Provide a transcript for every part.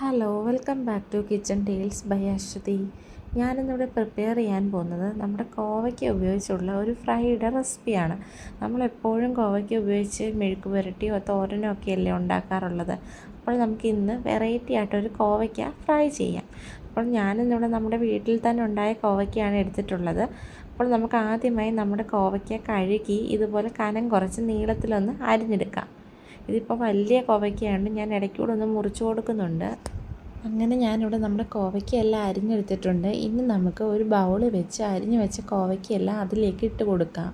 Hello welcome back to kitchen tales by Aswathy ഞാനിന്നിവിടെ prepare ചെയ്യാൻ പോകുന്നത് നമ്മുടെ കോവയ്ക്ക ഉപയോഗിച്ചുള്ള ഒരു ഫ്രൈഡ് റെസിപ്പിയാണ് നമ്മളെപ്പോഴും കോവയ്ക്ക ഉപയോഗിച്ച് മെഴുക്ക് പുരട്ടിയോ തോരനോ ഒക്കെ അല്ലേ ഉണ്ടാക്കാറുള്ളത്? അപ്പോൾ നമുക്ക് ഇന്ന് വെറൈറ്റി ആയിട്ടൊരു കോവയ്ക്ക ഫ്രൈ ചെയ്യാം. അപ്പോൾ ഞാനിന്നിവിടെ നമ്മുടെ വീട്ടിൽ തന്നെ ഉണ്ടായ കോവയ്ക്കയാണ് എടുത്തിട്ടുള്ളത്. അപ്പോൾ നമുക്ക് ആദ്യമായി നമ്മുടെ കോവയ്ക്ക കഴുകി ഇതുപോലെ കനം കുറച്ച് നീളത്തിലൊന്ന് അരിഞ്ഞെടുക്കാം. ഇതിപ്പോൾ വലിയ കോവയ്ക്കയാണ്. ഞാൻ ഇടയ്ക്കൂടെ ഒന്ന് മുറിച്ച് കൊടുക്കുന്നുണ്ട്. അങ്ങനെ ഞാനിവിടെ നമ്മുടെ കോവയ്ക്കയെല്ലാം അരിഞ്ഞെടുത്തിട്ടുണ്ട്. ഇനി നമുക്ക് ഒരു ബൗൾ വെച്ച് അരിഞ്ഞ് വെച്ച കോവയ്ക്കയെല്ലാം അതിലേക്ക് ഇട്ട് കൊടുക്കാം.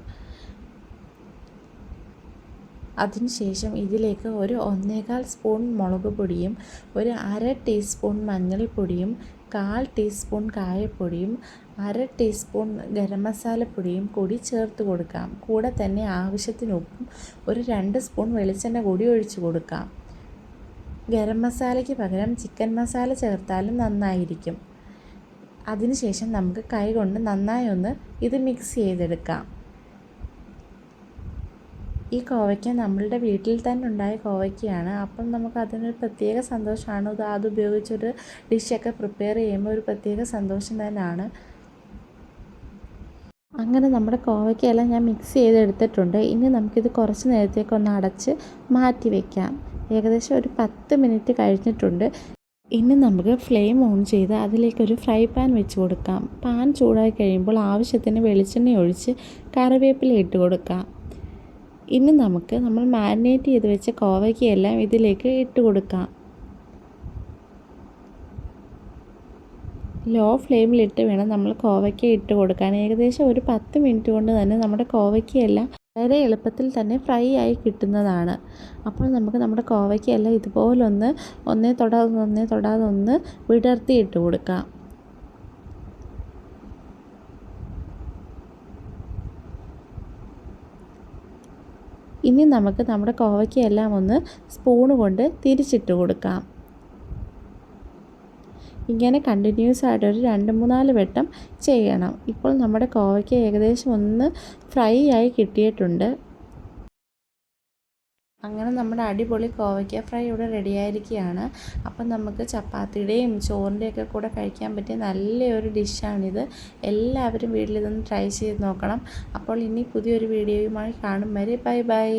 അതിനുശേഷം ഇതിലേക്ക് ഒരു ഒന്നേകാൽ സ്പൂൺ മുളക് പൊടിയും ഒരു അര ടീസ്പൂൺ മഞ്ഞൾപ്പൊടിയും കാൽ ടീസ്പൂൺ കായപ്പൊടിയും അര ടീസ്പൂൺ ഗരം മസാലപ്പൊടിയും കൂടി ചേർത്ത് കൊടുക്കാം. കൂടെ തന്നെ ആവശ്യത്തിന് ഉപ്പും ഒരു രണ്ട് സ്പൂൺ വെളിച്ചെണ്ണ കൂടി ഒഴിച്ചു കൊടുക്കാം. ഗരം മസാലയ്ക്ക് പകരം ചിക്കൻ മസാല ചേർത്താലും നന്നായിരിക്കും. അതിനുശേഷം നമുക്ക് കൈ കൊണ്ട് നന്നായി ഒന്ന് ഇത് മിക്സ് ചെയ്തെടുക്കാം. ഈ കോവയ്ക്ക നമ്മളുടെ വീട്ടിൽ തന്നെ ഉണ്ടായ കോവയ്ക്കയാണ്. അപ്പം നമുക്ക് അതിനൊരു പ്രത്യേക സന്തോഷമാണ്. ഇത് അത് ഉപയോഗിച്ചൊരു ഡിഷൊക്കെ പ്രിപ്പയർ ചെയ്യുമ്പോൾ ഒരു പ്രത്യേക സന്തോഷം തന്നെയാണ്. അങ്ങനെ നമ്മുടെ കോവയ്ക്കയെല്ലാം ഞാൻ മിക്സ് ചെയ്തെടുത്തിട്ടുണ്ട്. ഇനി നമുക്കിത് കുറച്ച് നേരത്തേക്ക് ഒന്ന് അടച്ച് മാറ്റി വയ്ക്കാം ഏകദേശം ഒരു പത്ത് മിനിറ്റ് കഴിഞ്ഞിട്ടുണ്ട്. ഇനി നമുക്ക് ഫ്ലെയിം ഓൺ ചെയ്ത് അതിലേക്കൊരു ഫ്രൈ പാൻ വെച്ച് കൊടുക്കാം. പാൻ ചൂടായി കഴിയുമ്പോൾ ആവശ്യത്തിന് വെളിച്ചെണ്ണ ഒഴിച്ച് കറിവേപ്പില ഇട്ട് കൊടുക്കാം. ഇനി നമുക്ക് നമ്മൾ മാരിനേറ്റ് ചെയ്ത് വെച്ച കോവയ്ക്കയെല്ലാം ഇതിലേക്ക് ഇട്ട് കൊടുക്കാം. ലോ ഫ്ലെയിമിലിട്ട് വേണം നമ്മൾ കോവയ്ക്ക ഇട്ട് കൊടുക്കാൻ. ഏകദേശം ഒരു പത്ത് മിനിറ്റ് കൊണ്ട് തന്നെ നമ്മുടെ കോവയ്ക്കയെല്ലാം വളരെ എളുപ്പത്തിൽ തന്നെ ഫ്രൈ ആയി കിട്ടുന്നതാണ്. അപ്പോൾ നമുക്ക് നമ്മുടെ കോവയ്ക്കയെല്ലാം ഇതുപോലൊന്ന് ഒന്നേ തൊടാതെ ഒന്നേ തൊടാതെ ഒന്ന് വിടർത്തി ഇട്ട് കൊടുക്കാം. ഇനി നമുക്ക് നമ്മുടെ കോവയ്ക്കെല്ലാം ഒന്ന് സ്പൂൺ കൊണ്ട് തിരിച്ചിട്ട് കൊടുക്കാം. ഇങ്ങനെ കണ്ടിന്യൂസ് ആയിട്ട് ഒരു രണ്ട് മൂന്നാൽ വട്ടം ചെയ്യണം. ഇപ്പോൾ നമ്മുടെ കോവയ്ക്ക് ഏകദേശം ഒന്ന് ഫ്രൈ ആയി കിട്ടിയിട്ടുണ്ട്. അങ്ങനെ നമ്മുടെ അടിപൊളി കോവയ്ക്ക ഫ്രൈ ഇവിടെ റെഡിയായിരിക്കുകയാണ്. അപ്പം നമുക്ക് ചപ്പാത്തിയുടെയും ചോറിന്റെയൊക്കെ കൂടെ കഴിക്കാൻ പറ്റിയ നല്ലൊരു ഡിഷാണിത്. എല്ലാവരും വീട്ടിലിതൊന്ന് ട്രൈ ചെയ്ത് നോക്കണം. അപ്പോൾ ഇനി പുതിയൊരു വീഡിയോയുമായി കാണും വരെ. Bye bye.